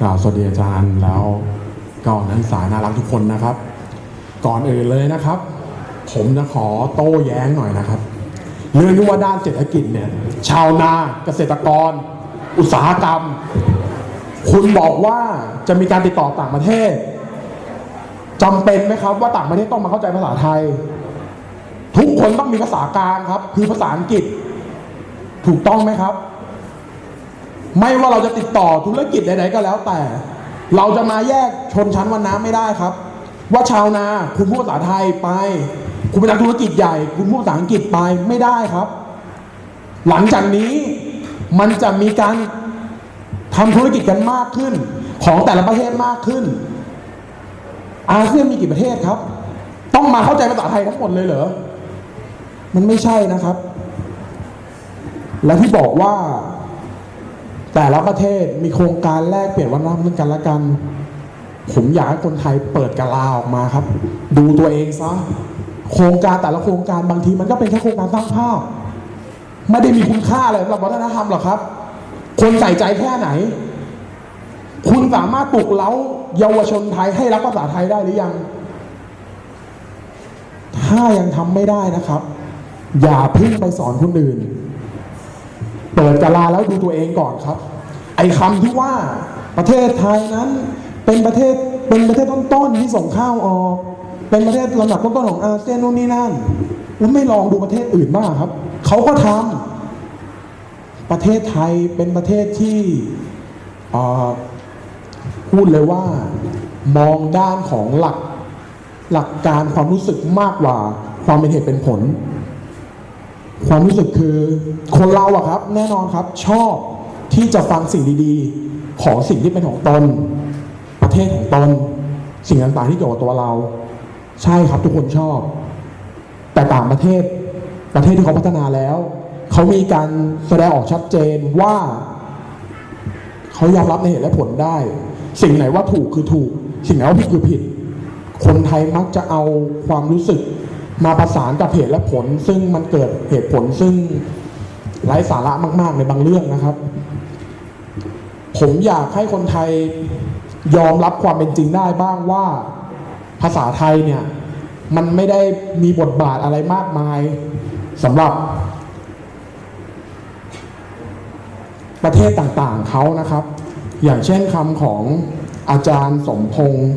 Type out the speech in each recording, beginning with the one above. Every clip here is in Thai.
กล่าวสวัสดีอาจารย์แล้วก็นักศึกษาน่ารักทุกคนนะครับ ก่อนอื่นเลยนะครับ ผมจะขอโต้แย้งหน่อยนะครับ เรื่องที่ว่าด้านเศรษฐกิจเนี่ยชาวนาเกษตรกร อุตสาหกรรม คุณบอกว่าจะมีการติดต่อต่างประเทศจำเป็นไหมครับว่าต่างประเทศต้องมาเข้าใจภาษาไทย ทุกคนต้องมีภาษากลางครับ คือภาษาอังกฤษ ถูกต้องไหมครับ ไม่ว่าเราจะติดต่อธุรกิจใดๆก็แล้วแต่ เราจะมาแยกชนชั้นวรรณะไม่ได้ครับ ว่าชาวนาคุณพูดภาษาไทยไป คุณเป็นนักธุรกิจใหญ่ คุณพูดภาษาอังกฤษไปไม่ได้ครับ หลังจากนี้มันจะมีการทำธุรกิจกันมากขึ้น ของแต่ละประเทศมากขึ้น อาเซียนมีกี่ประเทศครับ ต้องมาเข้าใจภาษาไทยทั้งหมดเลยเหรอมันไม่ใช่นะครับ และที่บอกว่า แต่ละประเทศมีโครงการแลกเปลี่ยนวัฒนธรรมซึ่งกันและกัน ผมอยากให้คนไทยเปิดกะลาออกมาครับ ดูตัวเองซะโครงการแต่ละโครงการบางทีมันก็เป็นแค่โครงการสร้างภาพไม่ได้มีคุณค่าอะไรสำหรับวัฒนธรรมหรอกครับ คนใส่ใจแค่ไหน คุณสามารถปลุกเล้าเยาวชนไทยให้รักภาษาไทยได้หรือยัง ถ้ายังทำไม่ได้นะครับ อย่าพึ่งไปสอนคนอื่น เปิดกะลาแล้วดูตัวเองก่อนครับ ไอ้คำที่ว่าประเทศไทยนั้นเป็นประเทศเป็นประเทศต้นๆที่ส่งข้าวออกเป็นประเทศลำดับต้นๆของอาเซียนนู่นนี่นั่นแล้วไม่ลองดูประเทศอื่นบ้างครับเขาก็ทำประเทศไทยเป็นประเทศที่พูดเลยว่ามองด้านของหลักหลักการความรู้สึกมากกว่าความเป็นเหตุเป็นผล ความรู้สึกคือคนเราอะครับ แน่นอนครับชอบที่จะฟังสิ่งดีๆ ของสิ่งที่เป็นของตน ประเทศของตน สิ่งต่างๆที่เกี่ยวกับตัวเรา ใช่ครับทุกคนชอบ แต่ต่างประเทศประเทศที่เขาพัฒนาแล้วเขามีการแสดงออกชัดเจนว่าเขายอมรับในเหตุและผลได้ สิ่งไหนว่าถูกคือถูก สิ่งไหนว่าผิดคือผิด คนไทยมักจะเอาความรู้สึก มาประสานกับเหตุและผล ซึ่งมันเกิดเหตุผลซึ่งไร้สาระมาก ๆ ในบางเรื่องนะครับ ผมอยากให้คนไทยยอมรับความเป็นจริงได้บ้างว่าภาษาไทยเนี่ย มันไม่ได้มีบทบาทอะไรมากมายสำหรับ ประเทศต่างๆเขานะครับ อย่างเช่นคำของอาจารย์สมพงษ์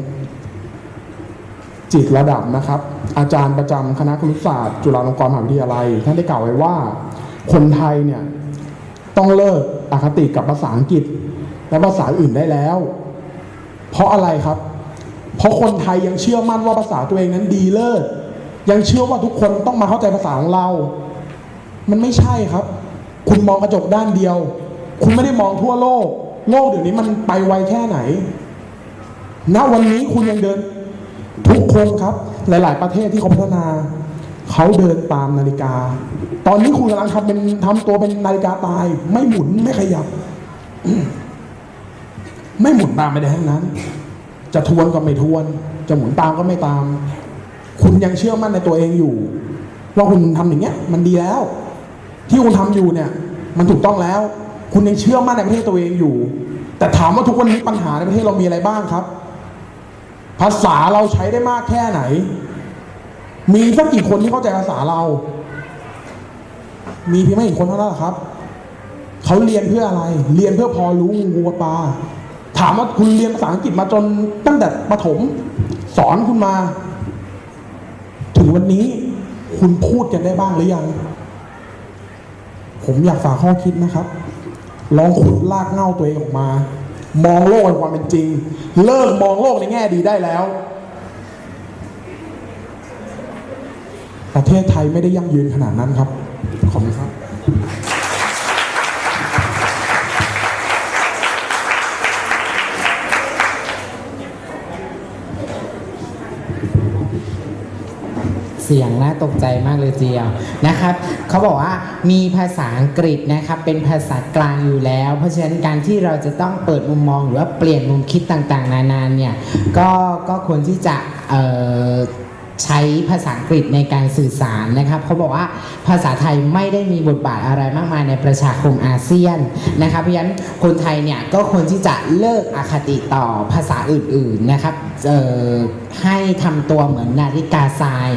จิตระดับนะครับ อาจารย์ประจำคณะครุศาสตร์ จุฬาลงกรณ์มหาวิทยาลัย ท่านได้กล่าวไว้ว่า คนไทยเนี่ยต้องเลิกอคติกับภาษาอังกฤษ และภาษาอื่นได้แล้ว เพราะอะไรครับ เพราะคนไทยยังเชื่อมั่นว่าภาษาตัวเองนั้นดีเลิศยังเชื่อว่าทุกคนต้องมาเข้าใจภาษาของเรา มันไม่ใช่ครับ คุณมองกระจกด้านเดียว คุณไม่ได้มองทั่วโลก โลกเดี๋ยวนี้มันไปไวแค่ไหนณวันนี้คุณยังเดิน ทุกคนครับ หลาย ๆ ประเทศที่เขาพัฒนาเขาเดินตามนาฬิกา ตอนนี้คุณกำลังทำเป็นทำตัวเป็นนาฬิกาตาย ไม่หมุนไม่ขยับ ไม่หมุนตามไปได้ทั้งนั้น จะทวนก็ไม่ทวน จะหมุนตามก็ไม่ตาม คุณยังเชื่อมั่นในตัวเองอยู่ว่าคุณทำอย่างเงี้ย มันดีแล้ว ที่คุณทำอยู่เนี่ย มันถูกต้องแล้ว คุณยังเชื่อมั่นในประเทศตัวเองอยู่ แต่ถามว่าทุกวันนี้ปัญหาในประเทศเรามีอะไรบ้างครับ ภาษาเราใช้ได้มากแค่ไหน มีสักกี่คนที่เข้าใจภาษาเรา มีเพียงไม่กี่คนเท่านั้นครับ เขาเรียนเพื่ออะไร เรียนเพื่อพอรู้งูงูปลา ถามว่าคุณเรียนภาษาอังกฤษมาจนตั้งแต่ประถม สอนคุณมา ถึงวันนี้คุณพูดกันได้บ้างหรือยัง ผมอยากฝากข้อคิดนะครับ ลองขุดลากเง่าตัวเองออกมา มองโลกในความเป็นจริง เลิกมองโลกในแง่ดีได้แล้ว ประเทศไทยไม่ได้ยั่งยืนขนาดนั้นครับ ขอบคุณครับ เสียงน่าตกใจมากเลยเจียวนะครับเขาบอกว่ามีภาษาอังกฤษนะครับเป็นภาษากลางอยู่แล้ว เพราะฉะนั้นการที่เราจะต้องเปิดมุมมองหรือว่าเปลี่ยนมุมคิดต่างๆ นานาเนี่ยก็ก็ควรที่จะเอ่อ ใช้ภาษาอังกฤษในการสื่อสารนะครับเขาบอกว่าภาษาไทยไม่ได้มีบทบาทอะไรมากมายในประชาคมอาเซียนนะครับเพราะฉะนั้นคนไทยเนี่ยก็ควรที่จะเลิกอคติต่อภาษาอื่นๆนะครับให้ทำตัวเหมือนนาฬิกาทราย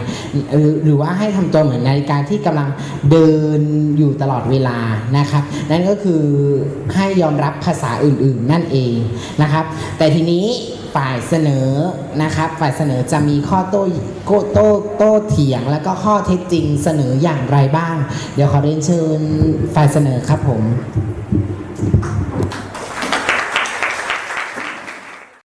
หรือหรือว่าให้ทำตัวเหมือนนาฬิกาที่กำลังเดินอยู่ตลอดเวลานะครับนั่นก็คือให้ยอมรับภาษาอื่นๆนั่นเองนะครับ แต่ทีนี้ ฝ่ายเสนอนะครับ ฝ่ายเสนอจะมีข้อโต้โต้โต้โต้เถียง แล้วก็ข้อเท็จจริงเสนออย่างไรบ้าง เดี๋ยวขอเรียนเชิญฝ่ายเสนอครับผม